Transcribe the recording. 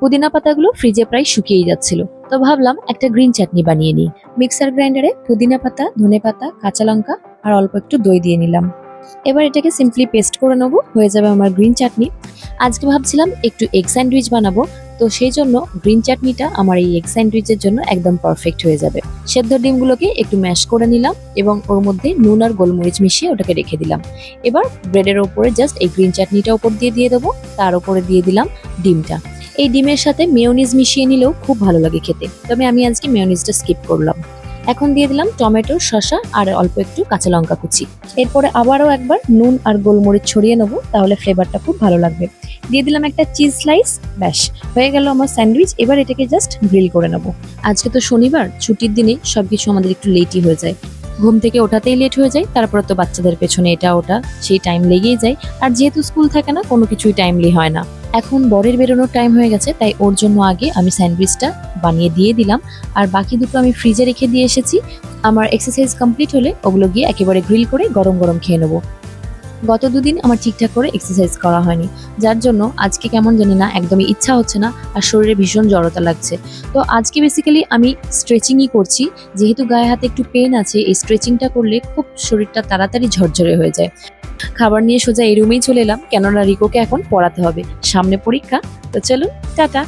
পুদিনা পাতাগুলো ফ্রিজে প্রায় শুকিয়েই যাচ্ছিল। তো ভাবলাম একটা গ্রিন চাটনি বানিয়ে নিই। মিক্সার গ্রাইন্ডারে পুদিনা পাতা, ধনে পাতা, কাঁচা লঙ্কা আর অল্প একটু দই দিয়ে নিলাম। এবার এটাকে সিম্পলি পেস্ট করে নেব, হয়ে যাবে আমার গ্রিন চাটনি আজকে ভাবছিলাম একটু এগ স্যান্ডউইচ বানাবো, তো সেই জন্য গ্রিন চাটনিটা আমার এই এগ স্যান্ডউইচের জন্য একদম পারফেক্ট হয়ে যাবে। সেদ্ধ ডিমগুলোকে একটু ম্যাশ করে নিলাম এবং ওর মধ্যে নুন আর গোলমরিচ মিশিয়ে ওটাকে রেখে দিলাম। এবার ব্রেডের ওপরে জাস্ট এই গ্রিন চাটনিটা ওপর দিয়ে দিয়ে দেবো, তার ওপরে দিয়ে দিলাম ডিমটা। এই ডিমের সাথে মেয়োনিজ মিশিয়ে নিলেও খুব ভালো লাগে খেতে। তবে আমি আজকে মেয়োনিজটা স্কিপ করলাম। এখন দিয়ে দিলাম টমেটো, শসা আর অল্প একটু কাঁচা লঙ্কা কুচি। এরপরে আবারও একবার নুন আর গোলমরিচ ছড়িয়ে নেব, তাহলে ফ্লেভারটা খুব ভালো লাগবে। দিয়ে দিলাম একটা চিজ স্লাইস ব্যাস, হয়ে গেল আমার স্যান্ডউইচ। এবার এটাকে জাস্ট গ্রিল করে নেব। আজকে তো শনিবার, ছুটির দিনে সব কিছু আমাদের একটু লেটই হয়ে যায়। ঘুম থেকে ওঠাতেই লেট হয়ে যায়, তারপরে তো বাচ্চাদের পেছনে এটা ওটা, সেই টাইম লেগেই যায়। আর যেহেতু স্কুল থাকে না, কোনো কিছুই টাইমলি হয় না। এখন বরের বেরোনোর টাইম হয়ে গেছে, তাই ওর জন্য আগে আমি স্যান্ডউইচটা বানিয়ে দিয়ে দিলাম। আর বাকি দুটো আমি ফ্রিজে রেখে দিয়ে এসেছি। আমার এক্সারসাইজ কমপ্লিট হলে ওগুলো গিয়ে একেবারে গ্রিল করে গরম গরম খেয়ে নেব। গত দুদিন আমার ঠিকঠাক করে এক্সারসাইজ করা হয়নি। যার জন্য আজকে কেমন জানি না, একদমই ইচ্ছা হচ্ছে না আর শরীরে ভীষণ জড়তা লাগছে। তো আজকে বেসিক্যালি আমি স্ট্রেচিংই করছি, যেহেতু গায়ে হাতে একটু পেন আছে, এই স্ট্রেচিংটা করলে খুব শরীরটা তাড়াতাড়ি ঝরঝরে হয়ে যায়। খাবার নিয়ে সোজা এই রুমেই চলে এলাম, কেননা রিকোকে এখন পড়াতে হবে, সামনে পরীক্ষা। তো চলুন, টাটা।